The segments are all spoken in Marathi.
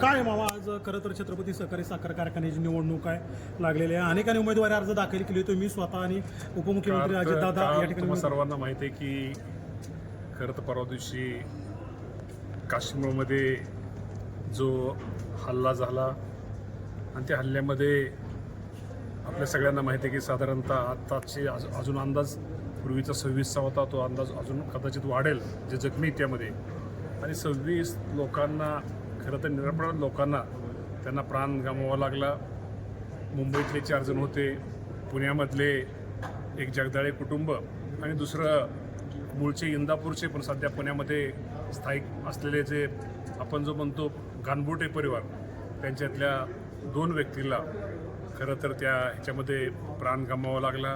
काय मामा आज खरं तर छत्रपती सहकारी साखर कारखान्याची निवडणूक आहे लागलेली आहे. अनेकांनी उमेदवारी अर्ज दाखल केली होते. मी स्वतः आणि उपमुख्यमंत्री अजितदादा या ठिकाणी सर्वांना माहिती आहे की खरं तर परवा दिवशी काश्मीरमध्ये जो हल्ला झाला आणि त्या हल्ल्यामध्ये आपल्या सगळ्यांना माहिती आहे की साधारणतः आत्ताचे अज- अजून अंदाज पूर्वीचा सव्वीसचा होता तो अंदाज अजून कदाचित वाढेल जे जखमी त्यामध्ये आणि सव्वीस लोकांना खरं तर निरपराध लोकांना त्यांना प्राण गमवावा लागला. मुंबईतले चार जण होते पुण्यामधले एक जगदाळे कुटुंब आणि दुसरं मूळचे इंदापूरचे पण सध्या पुण्यामध्ये स्थायिक असलेले जे आपण जो म्हणतो गानबोटे परिवार त्यांच्यातल्या दोन व्यक्तीला खरं तर त्या ह्याच्यामध्ये प्राण गमावा लागला.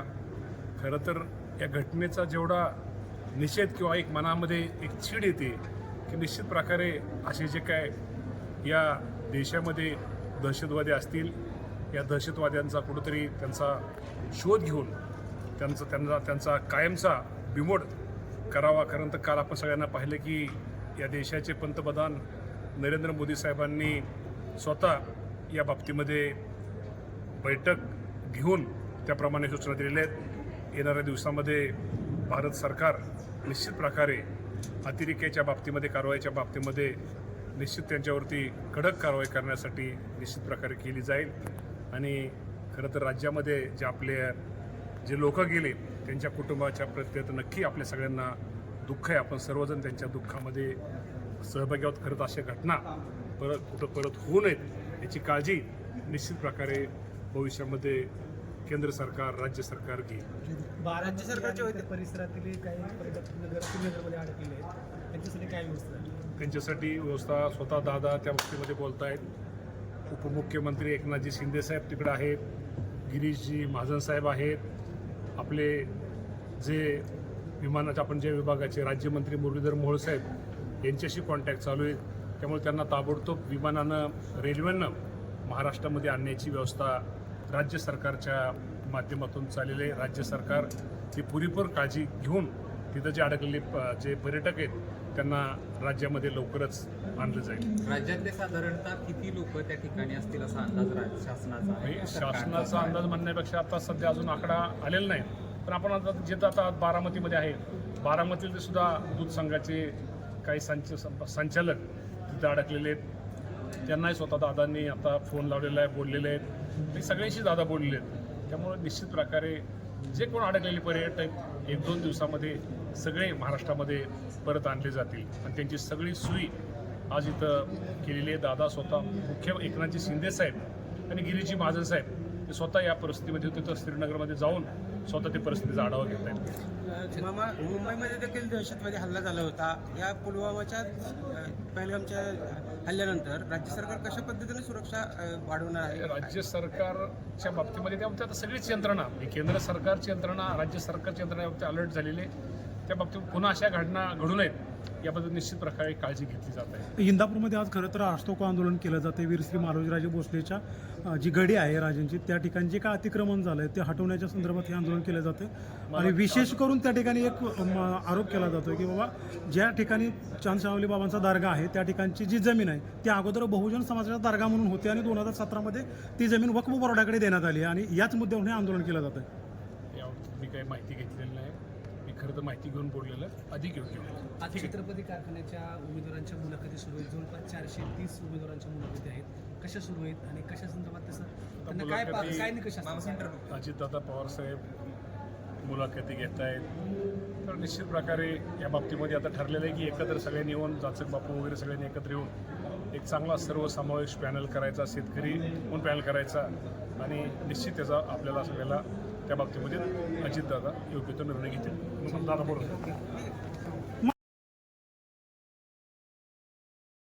खरं तर या घटनेचा जेवढा निषेध किंवा एक मनामध्ये एक चीड येते की निश्चित प्रकारे असे जे काय या देशामध्ये दहशतवादी असतील या दहशतवाद्यांचा कुठंतरी त्यांचा शोध घेऊन त्यांचा त्यांचा त्यांचा कायमचा बिमोड करावा. कारण तर काल आपण सगळ्यांना पाहिलं की या देशाचे पंतप्रधान नरेंद्र मोदी साहेबांनी स्वतः या बाबतीमध्ये बैठक घेऊन त्याप्रमाणे सूचना दिलेल्या आहेत. येणाऱ्या दिवसामध्ये भारत सरकार निश्चित प्रकारे अतिरेक्याच्या बाबतीमध्ये कारवाईच्या बाबतीमध्ये निश्चित त्यांच्यावरती कडक कारवाई करण्यासाठी निश्चित प्रकारे केली जाईल. आणि खरं तर राज्यामध्ये जे आपले जे लोक गेले त्यांच्या कुटुंबाच्या प्रत्येक नक्की आपल्या सगळ्यांना दुःख आहे. आपण सर्वजण त्यांच्या दुःखामध्ये सहभागी आहोत. खरं तर अशा घटना परत कुठं परत होऊ नयेत याची काळजी निश्चित प्रकारे भविष्यामध्ये केंद्र सरकार राज्य सरकार घेईल. राज्य सरकारच्या वतीने परिसरातील काही पर्यटक नगर नगरमध्ये अडकलेले आहेत. त्यांच्यासाठी काय व्यवस्था आहे? त्यांच्यासाठी व्यवस्था स्वतः दादा त्या बाबतीमध्ये बोलत आहेत उपमुख्यमंत्री एकनाथजी शिंदेसाहेब तिकडे आहेत. गिरीशजी महाजन साहेब आहेत. आपले जे विमानाच्या आपण जे विभागाचे राज्यमंत्री मुरलीधर मोहोळ साहेब यांच्याशी कॉन्टॅक्ट चालू आहे त्यामुळे त्यांना ताबडतोब विमानानं रेल्वेनं महाराष्ट्रामध्ये आणण्याची व्यवस्था राज्य सरकारच्या माध्यमातून चाललेली राज्य सरकार ती पुरेपूर काळजी घेऊन तिथं जे अडकलेले जे पर्यटक आहेत त्यांना राज्यामध्ये लवकरच आणलं जाईल. राज्यातले साधारणतः किती लोक त्या ठिकाणी असतील असा अंदाज राज्य शासनाचा? म्हणजे शासनाचा अंदाज म्हणण्यापेक्षा आता सध्या अजून आकडा आलेला नाही. पण आपण आता जिथं आता बारामतीमध्ये आहे बारामतीतले सुद्धा दूध संघाचे काही संच संचालक तिथं अडकलेले आहेत. त्यांनाही स्वतः दादांनी आता फोन लावलेला आहे बोललेले आहेत. ते सगळ्यांशी दादा बोललेले आहेत. त्यामुळे निश्चित प्रकारे जे कोण अडकलेले पर्यटक एक दोन दिवसामध्ये सगळे महाराष्ट्रामध्ये परत आणले जातील. आणि त्यांची सगळी सोयी आज इथं केलेली आहे. दादा स्वतः मुख्य एकनाथजी शिंदे साहेब आणि गिरीजी महाजन साहेब ते स्वतः या परिस्थितीमध्ये होते तर श्रीनगरमध्ये जाऊन स्वतः ते परिस्थितीचा आढावा घेत आहेत मामा मुंबईमध्ये देखील दहशतवादी हल्ला झाला होता. या पुलवामाच्या पहलगामच्या हल्ल्यानंतर राज्य सरकार कशा पद्धतीने सुरक्षा वाढवणार आहे? राज्य सरकारच्या बाबतीमध्ये त्याबाबतीत आता सगळीच यंत्रणा ही केंद्र सरकारची यंत्रणा राज्य सरकारची यंत्रणा अलर्ट झालेली आहे. त्या बाबतीत पुन्हा अशा घटना घडू नयेत. याबद्दल निश्चित प्रकारे काळजी घेतली जात आहे. इंदापूरमध्ये आज खरं तर राष्ट्रोको आंदोलन केलं जाते. वीरश्री मालोजीराजे भोसलेच्या जी गडी आहे राजांची त्या ठिकाणी जे काय अतिक्रमण झालंय ते हटवण्याच्या संदर्भात हे आंदोलन केलं जाते. आणि विशेष करून त्या ठिकाणी एक आरोप केला जातो की बाबा ज्या ठिकाणी चांदशावली बाबांचा दारगा आहे त्या ठिकाणची जी जमीन आहे ती अगोदर बहुजन समाजाचा दारगा म्हणून होती आणि दोन हजार सतरामध्ये ती जमीन वक्फ बोर्डाकडे देण्यात आली आणि याच मुद्द्यावरून हे आंदोलन केलं जातं याबाबतीत मी काही माहिती घेतलेली नाही. खरं तर माहिती घेऊन बोललेलं आहे. अधिक योग्य होईल. आज छत्रपती कारखान्याच्या उमेदवारांच्या मुलाखती सुरू आहेत. जवळपास चारशे तीस उमेदवारांच्या मुलाखती आहेत. कशा सुरू आहेत आणि कशा संदर्भात तसं त्यांना काय काय अजितदादा पवार साहेब मुलाखती घेत आहेत. तर निश्चित प्रकारे या बाबतीमध्ये आता ठरलेलं आहे की एकत्र सगळ्यांनी येऊन जाचक बापू वगैरे सगळ्यांनी एकत्र येऊन एक चांगला सर्वसमावेश पॅनल करायचा शेतकरी म्हणून पॅनल करायचा आणि निश्चित त्याचा आपल्याला सगळ्याला त्या बाबतीमध्ये अजितदादा योग्य तो निर्णय घेतील. म्हणून दादा बोलत